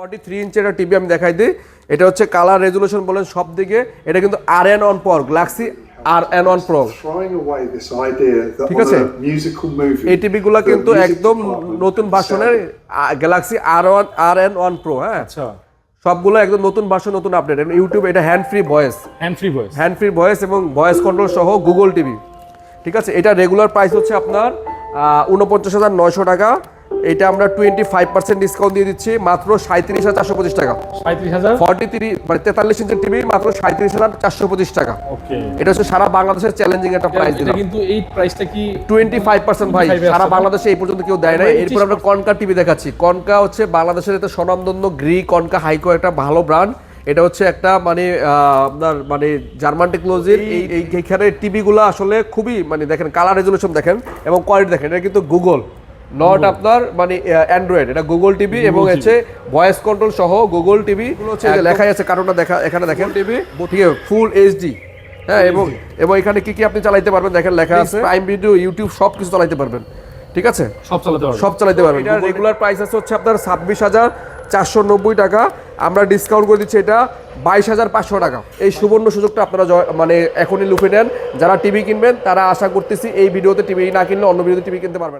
Forty three ইঞ্চের একটা TV আমি দেখাই দিই। এটা হচ্ছে কালার রেজুলেশন বলেন সব দিকে এটা কিন্তু আর এন অন পর Galaxy R N one pro ঠিক আছে? এই টিভিগুলো কিন্তু একদম নতুন ভার্সনের Galaxy R one R N one pro হ্যাঁ? আচ্ছা। সবগুলো একদম নতুন ভার্সন নতুন আপডেট ইউটিউব এটা hand free voice hand free voice hand free voice এবং ভয়েস কন্ট্রোল সহ গুগল টিভি ঠিক আছে? এটা রেগুলার প্রাইস হচ্ছে আপনার উনপঞ্চাশ হাজার নয়শো টাকা। এটা আমরা টোয়েন্টি ফাইভ পার্সেন্ট ডিসকাউন্ট দিয়ে দিচ্ছি মাত্র সাঁত্রিশ হাজার চারশো পঁচিশ টাকা। ফর্টি থ্রি মানে তেতাল্লিশ ইঞ্চের টিভি মাত্র সাঁত্রিশ হাজার চারশো পঁচিশ টাকা। এটা হচ্ছে সারা বাংলাদেশের চ্যালেঞ্জিং একটা প্রাইস দিলাম। কিন্তু এই প্রাইসটা কি টোয়েন্টি ফাইভ পার্সেন্ট ভাই সারা বাংলাদেশে এই পর্যন্ত কেউ দেয় নাই। এরপর আমরা কনকা টিভি দেখাচ্ছি। কনকা হচ্ছে বাংলাদেশের একটা স্বনামধন্য গ্রি কনকা হাইকো একটা ভালো ব্র্যান্ড এটা হচ্ছে একটা মানে আপনার মানে জার্মান টেকনোলজির এই- এইখানে টিভিগুলো আসলে খুবই মানে দেখেন কালার রেজলিউশন দেখেন এবং কোয়ালিটি দেখেন। এটা কিন্তু গুগল নট আপনার মানে অ্যান্ড্রয়েড এটা গুগল টিভি এবং হচ্ছে ভয়েস কন্ট্রোল সহ গুগল টিভি হচ্ছে লেখাই আছে কার্টুনটা দেখা এখানে দেখেন। টিভি ঠিক আছে ফুল এইচডি হ্যাঁ এবং এবং এখানে কি কি আপনি চালাইতে পারবেন? দেখেন লেখা আছে প্রাইম ভিডিও ইউটিউব সব কিছু চালাইতে পারবেন। ঠিক আছে? সব চালাতে পারবে সব চালাতে পারবেন। এটা রেগুলার প্রাইস আছে হচ্ছে আপনার ছাব্বিশ হাজার চারশো নব্বই টাকা। আমরা ডিসকাউন্ট করে দিচ্ছি এটা বাইশ হাজার পাঁচশো টাকা। এই সুবর্ণ সুযোগটা আপনারা মানে এখনই লুফে নেন। যারা টিভি কিনবেন তারা আশা করতেছি এই ভিডিওতে টিভি না কিনলে অন্য ভিডিওতে টিভি কিনতে পারবেন।